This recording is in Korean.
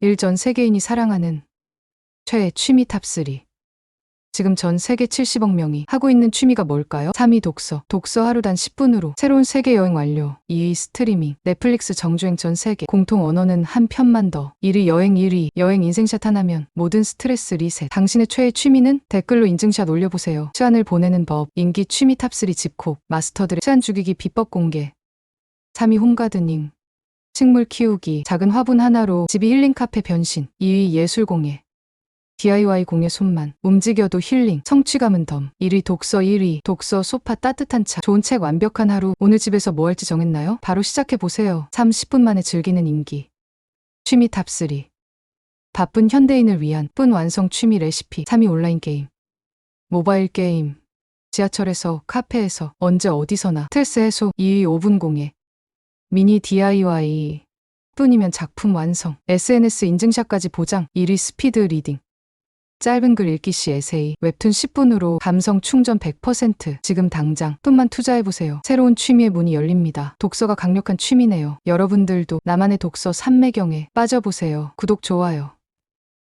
일전 세계인이 사랑하는 최애 취미 탑3. 지금 전 세계 70억 명이 하고 있는 취미가 뭘까요? 3위 독서. 독서 하루 단 10분으로 새로운 세계 여행 완료. 2위 스트리밍. 넷플릭스 정주행 전 세계. 공통 언어는 한 편만 더. 1위 여행 1위. 여행 인생샷 하나면 모든 스트레스 리셋. 당신의 최애 취미는 댓글로 인증샷 올려보세요. 시간을 보내는 법. 인기 취미 탑3 집콕. 마스터들의 시간 죽이기 비법 공개. 3위 홈가드닝. 식물 키우기, 작은 화분 하나로 집이 힐링 카페 변신, 2위 예술 공예. DIY 공예 손만, 움직여도 힐링, 성취감은 덤. 1위 독서 1위, 독서 소파 따뜻한 차, 좋은 책 완벽한 하루. 오늘 집에서 뭐 할지 정했나요? 바로 시작해보세요. 30분 만에 즐기는 인기. 취미 탑3. 바쁜 현대인을 위한 쁜 완성 취미 레시피. 3위 온라인 게임. 모바일 게임. 지하철에서, 카페에서, 언제 어디서나. 스트레스 해소. 2위 5분 공예. 미니 DIY 뿐이면 작품 완성. SNS 인증샷까지 보장. 1위 스피드 리딩. 짧은 글 읽기 시 에세이. 웹툰 10분으로 감성 충전 100%. 지금 당장 뿐만 투자해보세요. 새로운 취미의 문이 열립니다. 독서가 강력한 취미네요. 여러분들도 나만의 독서 산매경에 빠져보세요. 구독, 좋아요.